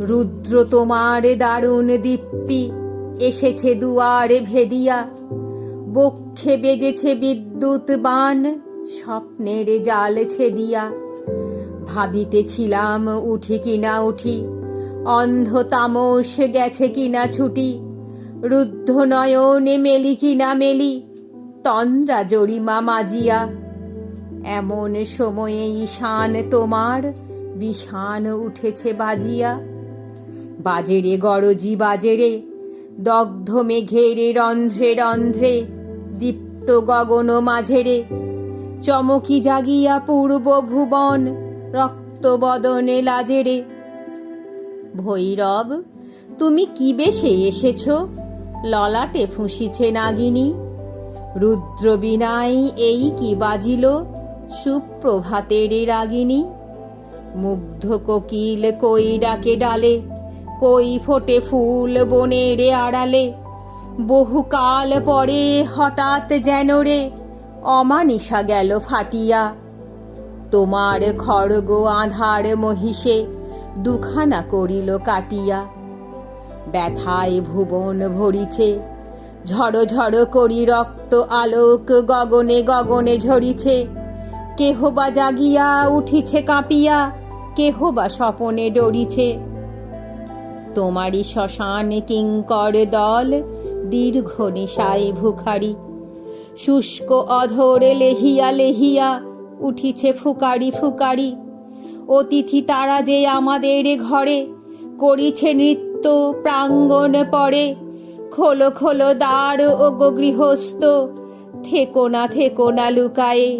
রুদ্র তোমারে দারুণ দীপ্তি, এসেছে দুয়ারে ভেদিয়া। বক্ষে বেজেছে বিদ্যুৎ বান, স্বপ্নের জাল ছেদিয়া। ভাবিতেছিলাম উঠি কিনা উঠি, অন্ধ তামস গেছে কিনা ছুটি, রুদ্ধ নয়নে মেলি কিনা মেলি, তন্দ্রা জরিমা মাজিয়া। এমন সময়ে ঈশান তোমার, বিষান উঠেছে বাজিয়া। বাজেরে গরজি বাজেরে দগ্ধ মেঘেরে রন্ধ্রে রন্ধ্রে। দীপ্ত গগন মাঝেরে চমকি জাগিয়া পূর্ব ভুবন, রক্ত বদনে লাজেরে ভৈরব, তুমি কি বেশে এসেছ? ললাটে ফুঁসিছে নাগিনী। রুদ্র বিনাই এই কি বাজিল? সুপ্রভাতের রাগিনী। মুগ্ধ কোকিল কই ডাকে ডালে। কই ফোটে ফুল বনের আড়ালে? বহুকাল পরে হঠাৎ যেন রে অমানিসা গেল ফাটিয়া। তোমার খড়গ আধার মহিষে দুখানা করিল কাটিয়া। ব্যথায় ভুবন ভরিছে, ঝড় ঝড় করি রক্ত আলোক গগনে গগনে ঝরিছে। কেহ বা জাগিয়া উঠিছে কাঁপিয়া কেহ বা স্বপনে ডরিছে। তোমারই শ্মশান কিঙ্কর দল, দীর্ঘ নিশায় ভুখারি। শুষ্ক অধরে লেহিয়া লেহিয়া উঠিছে ফুকারি ফুকারি। অতিথি তারা যে আমাদের ঘরে, করিছে নৃত্য প্রাঙ্গণ পরে। খোলো খোলো দ্বার ও গৃহস্থ, থেকো না থেকো না লুকায়ে।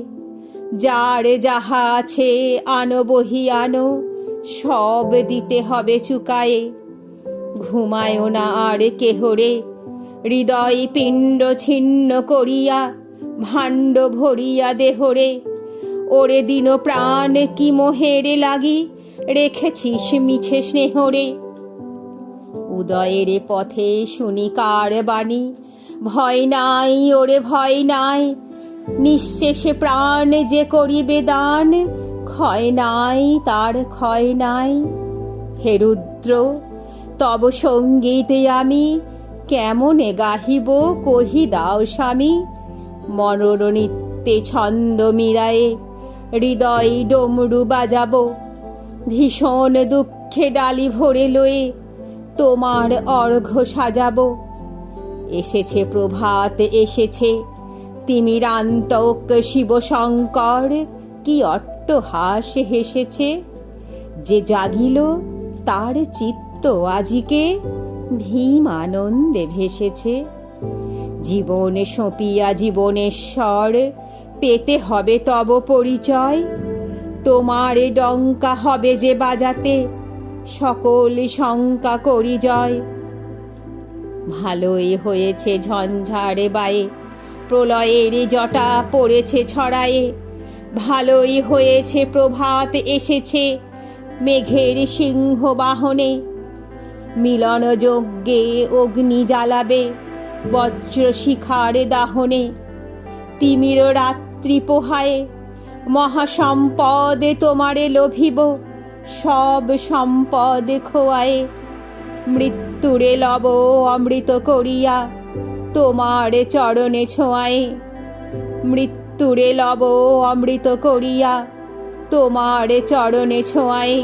যার যাহা আছে আনো বহি আনো সব দিতে হবে চুকায়ে। ঘুমায়ও না আর কেহরে হৃদয় পিণ্ড ছিন্ন করিয়া, ভাণ্ড ভরিয়া দেহরে ওরে দিন প্রাণ কি মোহেরে লাগি, রেখেছিস মিছে স্নেহরে উদয়ের পথে শুনি কার বাণী, ভয় নাই ওরে ভয় নাই। নিঃশেষে প্রাণ যে করিবে দান, ক্ষয় নাই তার ক্ষয় নাই। হে রুদ্র তব সঙ্গীতে আমি কেমনে গাহিব কহি দাও স্বামী। মনোরণিত্যে ছন্দ মিরায়ে হৃদয় ডমরু বাজাবো। ভীষণ দুঃখে ডালি ভরে লয়ে তোমার অর্ঘ সাজাবো। এসেছে প্রভাত, এসেছে। তিমিরান্তক শিব শঙ্কর, কি অট্টহাস হেসেছে। যে জাগিল তার চিত্ত আজিকে ভীম আনন্দে ভেসেছে। জীবনে সঁপিয়া জীবনেশ্বর পেতে হবে তব পরিচয়। তোমারে ডঙ্কা হবে যে বাজাতে, সকল শঙ্কা করি জয়। ভালোই হয়েছে ঝঞ্ঝাড়ে বায়ে, প্রলয়ের জটা পড়েছে ছড়ায়ে। ভালোই হয়েছে প্রভাত এসেছে, মেঘের সিংহ বাহনে মিলন যজ্ঞে অগ্নি জ্বালাবে বজ্র শিখার দাহনে, তিমির রাত্রি পোহায়ে, মহাসম্পদে তোমারে লোভিব, সব সম্পদ খোয়ায়ে। মৃত্যুরে লব অমৃত করিয়া, তোমার চরণে ছোঁয়ায়ে। মৃত্যুরে লব অমৃত করিয়া, তোমার চরণে ছোঁয়ায়ে।